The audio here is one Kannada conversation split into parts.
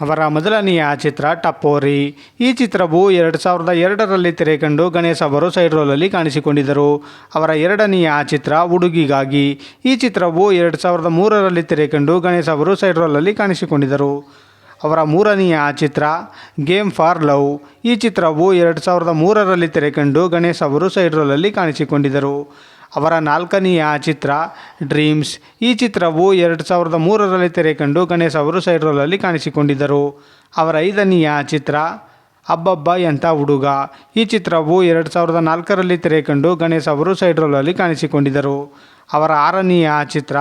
ಅವರ ಮೊದಲನೆಯ ಚಿತ್ರ ಟಪ್ಪೋರಿ ಈ ಚಿತ್ರವು ಎರಡು ಸಾವಿರದ ಎರಡರಲ್ಲಿ ತೆರೆಕಂಡು ಗಣೇಶ್ ಅವರು ಸೈಡ್ ರೋಲಲ್ಲಿ ಕಾಣಿಸಿಕೊಂಡಿದ್ದರು. ಅವರ ಎರಡನೆಯ ಚಿತ್ರ ಹುಡುಗಿಗಾಗಿ. ಈ ಚಿತ್ರವು ಎರಡು ಸಾವಿರದ ಮೂರರಲ್ಲಿ ತೆರೆಕಂಡು ಗಣೇಶ್ ಅವರು ಸೈಡ್ ರೋಲಲ್ಲಿ ಕಾಣಿಸಿಕೊಂಡಿದ್ದರು. ಅವರ ಮೂರನೆಯ ಚಿತ್ರ ಗೇಮ್ ಫಾರ್ ಲವ್. ಈ ಚಿತ್ರವು ಎರಡು ಸಾವಿರದ ಮೂರರಲ್ಲಿ ತೆರೆಕಂಡು ಗಣೇಶ್ ಅವರು ಸೈಡ್ ರೋಲಲ್ಲಿ ಕಾಣಿಸಿಕೊಂಡಿದ್ದರು. ಅವರ ನಾಲ್ಕನೆಯ ಚಿತ್ರ ಡ್ರೀಮ್ಸ್ ಈ ಚಿತ್ರವು ಎರಡು ಸಾವಿರದ ಮೂರರಲ್ಲಿ ತೆರೆಕಂಡು ಗಣೇಶ್ ಅವರು ಸೈಡ್ ರೋಲಲ್ಲಿ ಕಾಣಿಸಿಕೊಂಡಿದ್ದರು. ಅವರ ಐದನೆಯ ಚಿತ್ರ, ಅಬ್ಬಬ್ಬ ಎಂಥ ಹುಡುಗ. ಈ ಚಿತ್ರವು ಎರಡು ಸಾವಿರದ ನಾಲ್ಕರಲ್ಲಿ ತೆರೆಕಂಡು ಗಣೇಶ್ ಅವರು ಸೈಡ್ ರೋಲಲ್ಲಿ ಕಾಣಿಸಿಕೊಂಡಿದ್ದರು. ಅವರ ಆರನೆಯ ಚಿತ್ರ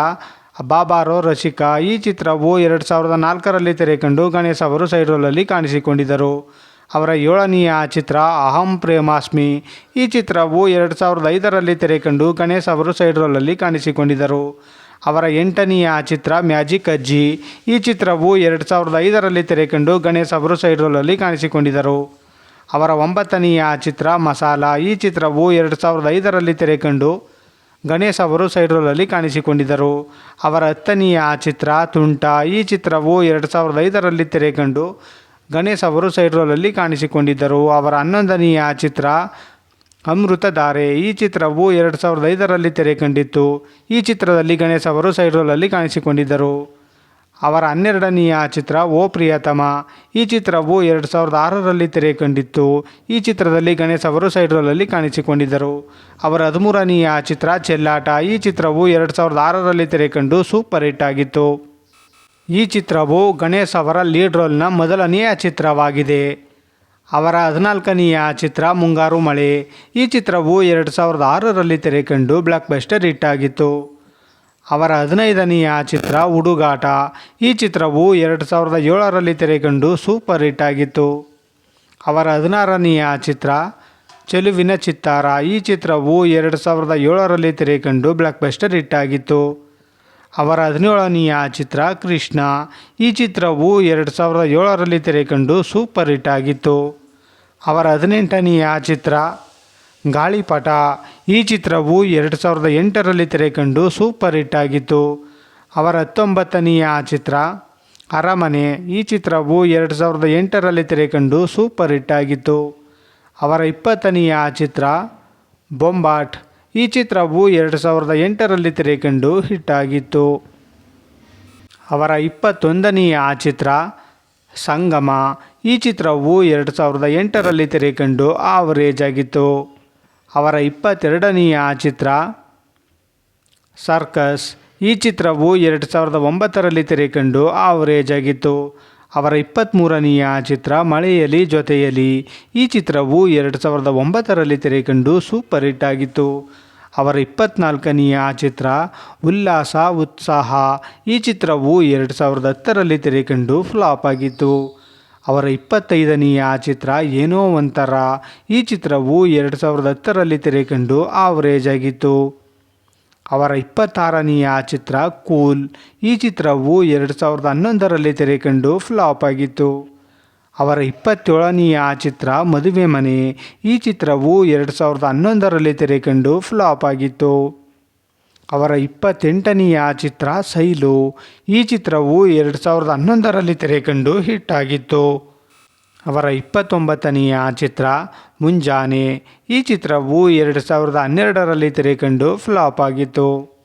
ಬಾಬಾರೋ ರಸಿಕಾ ಈ ಚಿತ್ರವು ಎರಡು ಸಾವಿರದ ನಾಲ್ಕರಲ್ಲಿ ತೆರೆಕಂಡು ಗಣೇಶ್ ಅವರು ಸೈಡ್ ರೋಲಲ್ಲಿ ಕಾಣಿಸಿಕೊಂಡಿದ್ದರು. ಅವರ ಏಳನೆಯ ಚಿತ್ರ ಅಹಂ ಪ್ರೇಮಾಸ್ಮಿ ಈ ಚಿತ್ರವು ಎರಡು ಸಾವಿರದ ಐದರಲ್ಲಿ ತೆರೆಕಂಡು ಗಣೇಶ್ ಅವರು ಸೈಡ್ ರೋಲಲ್ಲಿ ಕಾಣಿಸಿಕೊಂಡಿದ್ದರು. ಅವರ ಎಂಟನೆಯ ಚಿತ್ರ ಮ್ಯಾಜಿಕ್ ಅಜ್ಜಿ ಈ ಚಿತ್ರವು ಎರಡು ಸಾವಿರದ ಐದರಲ್ಲಿ ತೆರೆಕಂಡು ಗಣೇಶ್ ಅವರು ಸೈಡ್ ರೋಲಲ್ಲಿ ಕಾಣಿಸಿಕೊಂಡಿದ್ದರು. ಅವರ ಒಂಬತ್ತನೆಯ ಚಿತ್ರ ಮಸಾಲ ಈ ಚಿತ್ರವು ಎರಡು ಸಾವಿರದ ಐದರಲ್ಲಿ ತೆರೆಕಂಡು ಗಣೇಶ್ ಅವರು ಸೈಡ್ ರೋಲಲ್ಲಿ ಕಾಣಿಸಿಕೊಂಡಿದ್ದರು. ಅವರ ಹತ್ತನೆಯ ಚಿತ್ರ ತುಂಟ ಈ ಚಿತ್ರವು ಎರಡು ಸಾವಿರದ ಐದರಲ್ಲಿ ತೆರೆಕಂಡು ಗಣೇಶ್ ಅವರು ಸೈಡ್ ರೋಲಲ್ಲಿ ಕಾಣಿಸಿಕೊಂಡಿದ್ದರು. ಅವರ ಹನ್ನೊಂದನೆಯ ಚಿತ್ರ ಅಮೃತ ಅಮೃತಧಾರೆ ಈ ಚಿತ್ರವು ಎರಡು ಸಾವಿರದ ಐದರಲ್ಲಿ ತೆರೆಕಂಡಿತ್ತು ಈ ಚಿತ್ರದಲ್ಲಿ ಗಣೇಶ್ ಅವರು ಸೈಡ್ ರೋಲಲ್ಲಿ ಕಾಣಿಸಿಕೊಂಡಿದ್ದರು. ಅವರ ಹನ್ನೆರಡನೆಯ ಚಿತ್ರ ಓ ಪ್ರಿಯತಮ. ಈ ಚಿತ್ರವು ಎರಡು ಸಾವಿರದ ಆರರಲ್ಲಿ ತೆರೆ ಕಂಡಿತ್ತು. ಈ ಚಿತ್ರದಲ್ಲಿ ಗಣೇಶ್ ಅವರು ಸೈಡ್ ರೋಲಲ್ಲಿ ಕಾಣಿಸಿಕೊಂಡಿದ್ದರು. ಅವರ ಹದಿಮೂರನೆಯ ಚಿತ್ರ ಚೆಲ್ಲಾಟ. ಈ ಚಿತ್ರವು ಎರಡು ಸಾವಿರದ ಆರರಲ್ಲಿ ತೆರೆ ಕಂಡು ಸೂಪರ್ ಹಿಟ್ ಆಗಿತ್ತು. ಈ ಚಿತ್ರವು ಗಣೇಶ್ ಅವರ ಲೀಡ್ ರೋಲ್ನ ಮೊದಲನೆಯ ಚಿತ್ರವಾಗಿದೆ. ಅವರ ಹದಿನಾಲ್ಕನೆಯ ಚಿತ್ರ ಮುಂಗಾರು ಮಳೆ. ಈ ಚಿತ್ರವು ಎರಡು ಸಾವಿರದ ಆರರಲ್ಲಿ ತೆರೆ ಕಂಡು ಬ್ಲಾಕ್ ಬಸ್ಟರ್ ಹಿಟ್ ಆಗಿತ್ತು. ಅವರ ಹದಿನೈದನೆಯ ಚಿತ್ರ ಹುಡುಗಾಟ ಈ ಚಿತ್ರವು ಎರಡು ಸಾವಿರದ ಏಳರಲ್ಲಿ ತೆರೆಕಂಡು ಸೂಪರ್ ಹಿಟ್ ಆಗಿತ್ತು. ಅವರ ಹದಿನಾರನೆಯ ಚಿತ್ರ ಚೆಲುವಿನ ಚಿತ್ತಾರ. ಈ ಚಿತ್ರವು ಎರಡು ಸಾವಿರದ ಏಳರಲ್ಲಿ ತೆರೆಕಂಡು ಬ್ಲಾಕ್ ಬಸ್ಟರ್ ಹಿಟ್ ಆಗಿತ್ತು. ಅವರ ಹದಿನೇಳನೆಯ ಚಿತ್ರ ಕೃಷ್ಣ. ಈ ಚಿತ್ರವು ಎರಡು ಸಾವಿರದ ಏಳರಲ್ಲಿ ತೆರೆಕಂಡು ಸೂಪರ್ ಹಿಟ್ ಆಗಿತ್ತು. ಅವರ ಹದಿನೆಂಟನೆಯ ಚಿತ್ರ ಗಾಳಿಪಟ. ಈ ಚಿತ್ರವು ಎರಡು ಸಾವಿರದ ಎಂಟರಲ್ಲಿ ತೆರೆಕಂಡು ಸೂಪರ್ ಹಿಟ್ ಆಗಿತ್ತು. ಅವರ ಹತ್ತೊಂಬತ್ತನೆಯ ಚಿತ್ರ ಅರಮನೆ. ಈ ಚಿತ್ರವು ಎರಡು ಸಾವಿರದ ಎಂಟರಲ್ಲಿ ತೆರೆಕಂಡು ಸೂಪರ್ ಹಿಟ್ ಆಗಿತ್ತು. ಅವರ ಇಪ್ಪತ್ತನೆಯ ಚಿತ್ರ ಬೊಂಬಾಟ್. ಈ ಚಿತ್ರವು ಎರಡು ಸಾವಿರದ ಎಂಟರಲ್ಲಿ ತೆರೆಕಂಡು ಹಿಟ್ಟಾಗಿತ್ತು. ಅವರ ಇಪ್ಪತ್ತೊಂದನೆಯ ಚಿತ್ರ, ಸಂಗಮ, ಈ ಚಿತ್ರವು ಎರಡು ಸಾವಿರದ ಎಂಟರಲ್ಲಿ ತೆರೆಕಂಡು ಆವರೇಜ್ ಆಗಿತ್ತು ಅವರ ಇಪ್ಪತ್ತೆರಡನೆಯ ಚಿತ್ರ, ಸರ್ಕಸ್, ಈ ಚಿತ್ರವು ಎರಡು ಸಾವಿರದ ಒಂಬತ್ತರಲ್ಲಿ ತೆರೆಕಂಡು ಆವರೇಜ್ ಆಗಿತ್ತು ಅವರ ಇಪ್ಪತ್ತ್ಮೂರನೆಯ ಚಿತ್ರ ಮಳೆಯಲಿ ಜೊತೆಯಲಿ ಈ ಚಿತ್ರವು ಎರಡು ಸಾವಿರದ ಒಂಬತ್ತರಲ್ಲಿ ತೆರೆಕಂಡು ಸೂಪರ್ ಹಿಟ್ ಆಗಿತ್ತು. ಅವರ ಇಪ್ಪತ್ನಾಲ್ಕನೆಯ ಚಿತ್ರ ಉಲ್ಲಾಸ, ಉತ್ಸಾಹ ಈ ಚಿತ್ರವು ಎರಡು ಸಾವಿರದ ಹತ್ತರಲ್ಲಿ ತೆರೆಕಂಡು ಫ್ಲಾಪ್ ಆಗಿತ್ತು. ಅವರ ಇಪ್ಪತ್ತೈದನೆಯ ಚಿತ್ರ ಏನೋ ಒಂಥರ ಈ ಚಿತ್ರವು ಎರಡು ಸಾವಿರದ ಹತ್ತರಲ್ಲಿ ತೆರೆಕಂಡು ಆವರೇಜ್ ಆಗಿತ್ತು. ಅವರ ಇಪ್ಪತ್ತಾರನೆಯ ಚಿತ್ರ ಕೂಲ್. ಈ ಚಿತ್ರವು ಎರಡು ಸಾವಿರದ ಹನ್ನೊಂದರಲ್ಲಿ ತೆರೆಕಂಡು ಫ್ಲಾಪ್ ಆಗಿತ್ತು. ಅವರ ಇಪ್ಪತ್ತೇಳನೆಯ ಚಿತ್ರ ಮದುವೆ ಮನೆ. ಈ ಚಿತ್ರವು ಎರಡು ಸಾವಿರದ ಹನ್ನೊಂದರಲ್ಲಿ ತೆರೆಕಂಡು ಫ್ಲಾಪ್ ಆಗಿತ್ತು. ಅವರ ಇಪ್ಪತ್ತೆಂಟನೆಯ ಚಿತ್ರ ಸೈಲು. ಈ ಚಿತ್ರವು ಎರಡು ಸಾವಿರದ ಹನ್ನೊಂದರಲ್ಲಿ ತೆರೆಕಂಡು ಹಿಟ್ ಆಗಿತ್ತು. ಅವರ ಇಪ್ಪತ್ತೊಂಬತ್ತನೆಯ ಚಿತ್ರ ಮುಂಜಾನೆ. ಈ ಚಿತ್ರವು ಎರಡು ಸಾವಿರದ ಹನ್ನೆರಡರಲ್ಲಿ ತೆರೆಕಂಡು ಫ್ಲಾಪ್ ಆಗಿತ್ತು.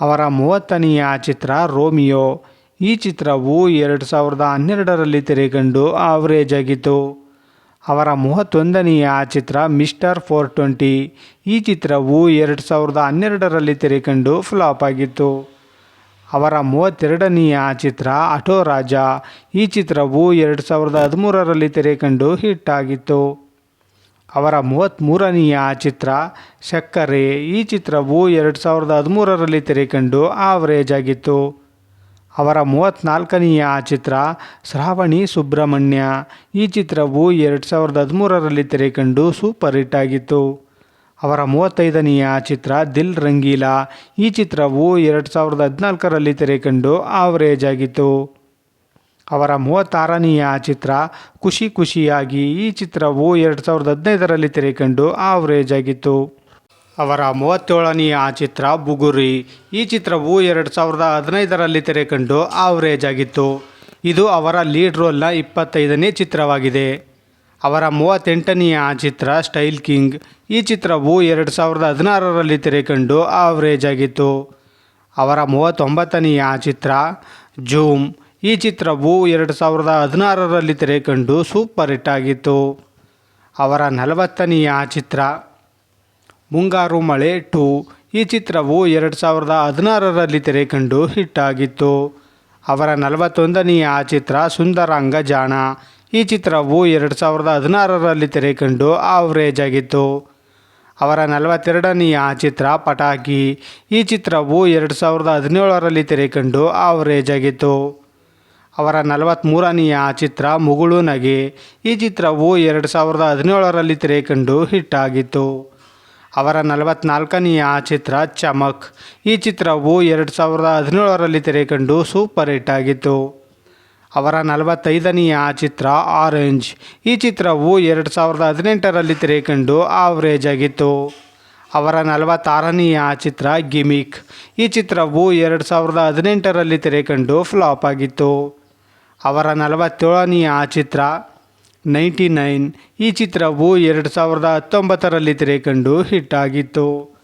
ಅವರ ಮೂವತ್ತನೆಯ ಚಿತ್ರ ರೋಮಿಯೋ. ಈ ಚಿತ್ರವು ಎರಡು ಸಾವಿರದ ಹನ್ನೆರಡರಲ್ಲಿ ತೆರೆಕಂಡು ಆವರೇಜ್ ಆಗಿತ್ತು. ಅವರ ಮೂವತ್ತೊಂದನೆಯ ಚಿತ್ರ ಮಿಸ್ಟರ್ ಫೋರ್ ಟ್ವೆಂಟಿ. ಈ ಚಿತ್ರವು ಎರಡು ಸಾವಿರದ ಹನ್ನೆರಡರಲ್ಲಿ ತೆರೆಕಂಡು ಫ್ಲಾಪ್ ಆಗಿತ್ತು. ಅವರ ಮೂವತ್ತೆರಡನೆಯ ಚಿತ್ರ ಅಟೋ ರಾಜ. ಈ ಚಿತ್ರವು ಎರಡು ಸಾವಿರದ ಹದಿಮೂರರಲ್ಲಿ ತೆರೆಕಂಡು ಹಿಟ್ ಆಗಿತ್ತು. ಅವರ ಮೂವತ್ತ್ಮೂರನೆಯ ಚಿತ್ರ ಸಕ್ಕರೆ ಈ ಚಿತ್ರವು ಎರಡು ಸಾವಿರದ ಹದಿಮೂರರಲ್ಲಿ ತೆರೆಕಂಡು ಆವರೇಜ್ ಆಗಿತ್ತು. ಅವರ ಮೂವತ್ತ್ನಾಲ್ಕನೆಯ ಚಿತ್ರ ಶ್ರಾವಣಿ ಸುಬ್ರಹ್ಮಣ್ಯ. ಈ ಚಿತ್ರವು ಎರಡು ಸಾವಿರದ ಹದಿಮೂರರಲ್ಲಿ ತೆರೆಕಂಡು ಸೂಪರ್ ಹಿಟ್ ಆಗಿತ್ತು. ಅವರ ಮೂವತ್ತೈದನೆಯ ಚಿತ್ರ ದಿಲ್ ರಂಗೀಲಾ. ಈ ಚಿತ್ರವು ಎರಡು ಸಾವಿರದ ಹದಿನಾಲ್ಕರಲ್ಲಿ ತೆರೆಕಂಡು ಆವರೇಜ್ ಆಗಿತ್ತು. ಅವರ ಮೂವತ್ತಾರನೆಯ ಚಿತ್ರ ಖುಷಿ ಖುಷಿಯಾಗಿ ಈ ಚಿತ್ರವು ಎರಡು ಸಾವಿರದ ಹದಿನೈದರಲ್ಲಿ ತೆರೆಕಂಡು ಆವರೇಜ್ ಆಗಿತ್ತು. ಅವರ ಮೂವತ್ತೇಳನೆಯ ಚಿತ್ರ ಬುಗುರಿ. ಈ ಚಿತ್ರವು ಎರಡು ಸಾವಿರದ ಹದಿನೈದರಲ್ಲಿ ತೆರೆಕಂಡು ಆವರೇಜ್ ಆಗಿತ್ತು. ಇದು ಅವರ ಲೀಡ್ ರೋಲ್ನ ಇಪ್ಪತ್ತೈದನೇ ಚಿತ್ರವಾಗಿದೆ. ಅವರ ಮೂವತ್ತೆಂಟನೆಯ ಚಿತ್ರ ಸ್ಟೈಲ್ ಕಿಂಗ್. ಈ ಚಿತ್ರವು ಎರಡು ಸಾವಿರದ ಹದಿನಾರರಲ್ಲಿ ತೆರೆಕಂಡು ಆವರೇಜ್ ಆಗಿತ್ತು. ಅವರ ಮೂವತ್ತೊಂಬತ್ತನೆಯ ಚಿತ್ರ ಜೂಮ್. ಈ ಚಿತ್ರವು ಎರಡು ಸಾವಿರದ ಹದಿನಾರರಲ್ಲಿ ತೆರೆಕಂಡು ಸೂಪರ್ ಹಿಟ್ ಆಗಿತ್ತು. ಅವರ ನಲವತ್ತನೆಯ ಚಿತ್ರ ಮುಂಗಾರು ಮಳೆ ಟು. ಈ ಚಿತ್ರವು ಎರಡು ಸಾವಿರದ ಹದಿನಾರರಲ್ಲಿ ತೆರೆಕಂಡು ಹಿಟ್ ಆಗಿತ್ತು. ಅವರ ನಲವತ್ತೊಂದನೆಯ ಚಿತ್ರ ಸುಂದರಾಂಗ ಜಾಣ. ಈ ಚಿತ್ರವು ಎರಡು ಸಾವಿರದ ಹದಿನಾರರಲ್ಲಿ ತೆರೆಕಂಡು ಆವರೇಜ್ ಆಗಿತ್ತು. ಅವರ ನಲವತ್ತೆರಡನೆಯ ಚಿತ್ರ ಪಟಾಕಿ. ಈ ಚಿತ್ರವು ಎರಡು ಸಾವಿರದ ಹದಿನೇಳರಲ್ಲಿ ತೆರೆಕಂಡು ಆವರೇಜ್ ಆಗಿತ್ತು. ಅವರ ನಲವತ್ತ್ಮೂರನೆಯ ಚಿತ್ರ ಮುಗುಳು ನಗೆ. ಈ ಚಿತ್ರವು ಎರಡು ಸಾವಿರದ ಹದಿನೇಳರಲ್ಲಿ ತೆರೆಕಂಡು ಹಿಟ್ ಆಗಿತ್ತು. ಅವರ ನಲವತ್ನಾಲ್ಕನೆಯ ಚಿತ್ರ ಚಮಕ್. ಈ ಚಿತ್ರವು ಎರಡು ಸಾವಿರದ ಹದಿನೇಳರಲ್ಲಿ ತೆರೆಕಂಡು ಸೂಪರ್ ಹಿಟ್ ಆಗಿತ್ತು. ಅವರ ನಲವತ್ತೈದನೆಯ ಚಿತ್ರ ಆರೆಂಜ್. ಈ ಚಿತ್ರವು ಎರಡು ಸಾವಿರದ ಹದಿನೆಂಟರಲ್ಲಿ ತೆರೆಕಂಡು ಆವರೇಜ್ ಆಗಿತ್ತು. ಅವರ ನಲವತ್ತಾರನೆಯ ಚಿತ್ರ ಗಿಮಿಕ್ ಈ ಚಿತ್ರವು ಎರಡು ಸಾವಿರದ ಹದಿನೆಂಟರಲ್ಲಿ ತೆರೆಕಂಡು ಫ್ಲಾಪ್ ಆಗಿತ್ತು. ಅವರ ನಲವತ್ತೇಳನೆಯ ಚಿತ್ರ ನೈಂಟಿ ನೈನ್. ಈ ಚಿತ್ರವು ಎರಡು ಸಾವಿರದ ಹತ್ತೊಂಬತ್ತರಲ್ಲಿ ತೆರೆಕಂಡು ಹಿಟ್ ಆಗಿತ್ತು.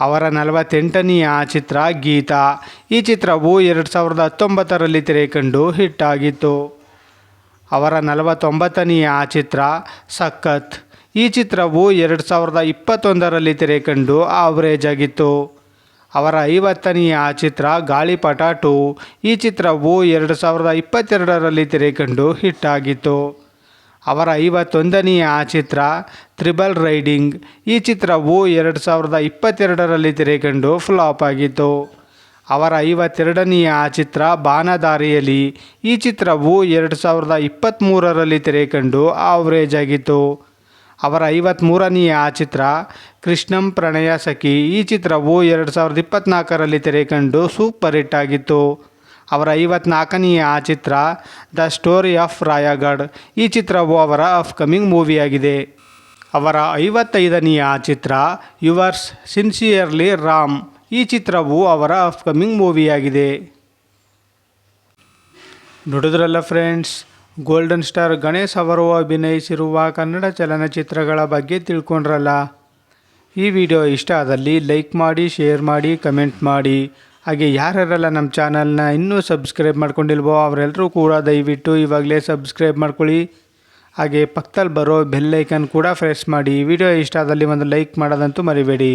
ಅವರ ನಲವತ್ತೆಂಟನೆಯ ಚಿತ್ರ ಗೀತಾ. ಈ ಚಿತ್ರವು ಎರಡು ಸಾವಿರದ ಹತ್ತೊಂಬತ್ತರಲ್ಲಿ ತೆರೆಕಂಡು ಹಿಟ್ ಆಗಿತ್ತು ಅವರ ನಲವತ್ತೊಂಬತ್ತನೆಯ ಚಿತ್ರ ಸಖತ್. ಈ ಚಿತ್ರವು ಎರಡು ಸಾವಿರದ ಇಪ್ಪತ್ತೊಂದರಲ್ಲಿ ತೆರೆಕಂಡು ಆವರೇಜ್ ಆಗಿತ್ತು ಅವರ ಐವತ್ತನೆಯ ಚಿತ್ರ ಗಾಳಿಪಟ ಟು. ಈ ಚಿತ್ರವು ಎರಡು ಸಾವಿರದ ಇಪ್ಪತ್ತೆರಡರಲ್ಲಿ ತೆರೆಕಂಡು ಹಿಟ್ ಆಗಿತ್ತು ಅವರ ಐವತ್ತೊಂದನೆಯ ಚಿತ್ರ ತ್ರಿಬಲ್ ರೈಡಿಂಗ್. ಈ ಚಿತ್ರವು ಎರಡು ಸಾವಿರದ ಇಪ್ಪತ್ತೆರಡರಲ್ಲಿ ತೆರೆಕಂಡು ಫ್ಲಾಪ್ ಆಗಿತ್ತು. ಅವರ ಐವತ್ತೆರಡನೆಯ ಚಿತ್ರ ಬಾನದಾರಿಯಲಿ ಈ ಚಿತ್ರವು ಎರಡು ಸಾವಿರದ ಇಪ್ಪತ್ತ್ಮೂರರಲ್ಲಿ ತೆರೆಕಂಡು ಆವರೇಜ್ ಆಗಿತ್ತು. ಅವರ ಐವತ್ತ್ಮೂರನೆಯ ಚಿತ್ರ ಕೃಷ್ಣಂ ಪ್ರಣಯ ಸಖಿ. ಈ ಚಿತ್ರವು ಎರಡು ಸಾವಿರದ ಇಪ್ಪತ್ತ್ನಾಲ್ಕರಲ್ಲಿ ತೆರೆಕಂಡು ಸೂಪರ್ ಹಿಟ್ ಆಗಿತ್ತು. ಅವರ ಐವತ್ನಾಲ್ಕನೆಯ ಚಿತ್ರ ದ ಸ್ಟೋರಿ ಆಫ್ ರಾಯಗಢ್ ಈ ಚಿತ್ರವು ಅವರ ಅಪ್ಕಮಿಂಗ್ ಮೂವಿಯಾಗಿದೆ ಅವರ ಐವತ್ತೈದನೆಯ ಚಿತ್ರ ಯುವರ್ಸ್ ಸಿನ್ಸಿಯರ್ಲಿ ರಾಮ್ ಈ ಚಿತ್ರವು ಅವರ ಅಪ್ಕಮಿಂಗ್ ಮೂವಿಯಾಗಿದೆ ನೋಡಿದ್ರಲ್ಲ ಫ್ರೆಂಡ್ಸ್ ಗೋಲ್ಡನ್ ಸ್ಟಾರ್ ಗಣೇಶ್ ಅವರು ಅಭಿನಯಿಸಿರುವ ಕನ್ನಡ ಚಲನಚಿತ್ರಗಳ ಬಗ್ಗೆ ತಿಳ್ಕೊಂಡ್ರಲ್ಲ? ಈ ವಿಡಿಯೋ ಇಷ್ಟ ಆದಲ್ಲಿ ಲೈಕ್ ಮಾಡಿ ಶೇರ್ ಮಾಡಿ ಕಮೆಂಟ್ ಮಾಡಿ. ಹಾಗೆ ಯಾರ್ಯಾರೆಲ್ಲ ನಮ್ಮ ಚಾನಲ್ನ ಇನ್ನೂ ಸಬ್ಸ್ಕ್ರೈಬ್ ಮಾಡ್ಕೊಂಡಿಲ್ವೋ ಅವರೆಲ್ಲರೂ ಕೂಡ ದಯವಿಟ್ಟು ಇವಾಗಲೇ ಸಬ್ಸ್ಕ್ರೈಬ್ ಮಾಡ್ಕೊಳ್ಳಿ. ಹಾಗೆ ಪಕ್ಕದಲ್ಲಿ ಬರೋ ಬೆಲ್ ಐಕನ್ ಕೂಡ ಪ್ರೆಸ್ ಮಾಡಿ. ವಿಡಿಯೋ ಇಷ್ಟ ಆದಲ್ಲಿ ಒಂದು ಲೈಕ್ ಮಾಡೋದಂತೂ ಮರಿಬೇಡಿ.